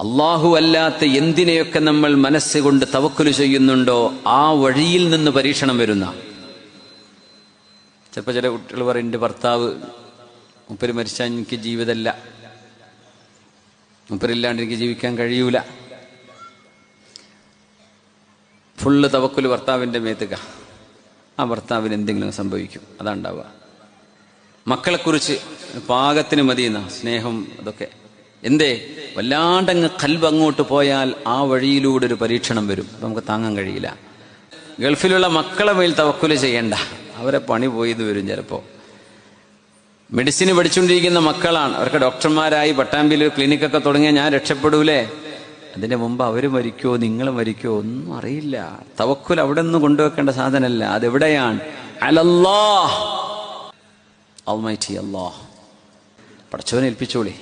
അള്ളാഹു അല്ലാത്ത എന്തിനെയൊക്കെ നമ്മൾ മനസ്സുകൊണ്ട് തവക്കുൽ ചെയ്യുന്നുണ്ടോ ആ വഴിയിൽ നിന്ന് പരീക്ഷണം വരുന്ന. ചിലപ്പോൾ ചില കുട്ടികൾ പറയും എന്റെ ഭർത്താവ് മുപ്പര് മരിച്ചാൽ എനിക്ക് ജീവിതമല്ല മുപ്പരില്ലാണ്ട് എനിക്ക് ജീവിക്കാൻ കഴിയൂല. ഫുള്ള് തവക്കുൽ ഭർത്താവിന്റെ മേത്തുക ആ ഭർത്താവിന് എന്തെങ്കിലും സംഭവിക്കും. അതാണ്ടാവുക മക്കളെക്കുറിച്ച് പാകത്തിന് മതിയെന്ന സ്നേഹം അതൊക്കെ. എന്തേ? വല്ലാണ്ടങ്ങ് കൽബ് അങ്ങോട്ട് പോയാൽ ആ വഴിയിലൂടെ ഒരു പരീക്ഷണം വരും. നമുക്ക് താങ്ങാൻ കഴിയില്ല. ഗൾഫിലുള്ള മക്കളെ മേൽ തവക്കുല ചെയ്യണ്ട. അവരെ പണി പോയത് വരും ചിലപ്പോൾ മെഡിസിന് പഠിച്ചുകൊണ്ടിരിക്കുന്ന മക്കളാണ്. അവർക്ക് ഡോക്ടർമാരായി പട്ടാമ്പിയിൽ ഒരു ക്ലിനിക്കൊക്കെ തുടങ്ങിയാൽ ഞാൻ രക്ഷപ്പെടൂലേ? അതിന്റെ മുമ്പ് അവർ മരിക്കോ നിങ്ങൾ മരിക്കോ ഒന്നും അറിയില്ല. തവക്കുൽ അവിടെ നിന്ന് കൊണ്ടുവെക്കേണ്ട സാധനമല്ല. അതെവിടെയാണ്? അലല്ലാ അൽമൈറ്റി അല്ലാ പടച്ചവനെ ഏൽപ്പിച്ചോളി.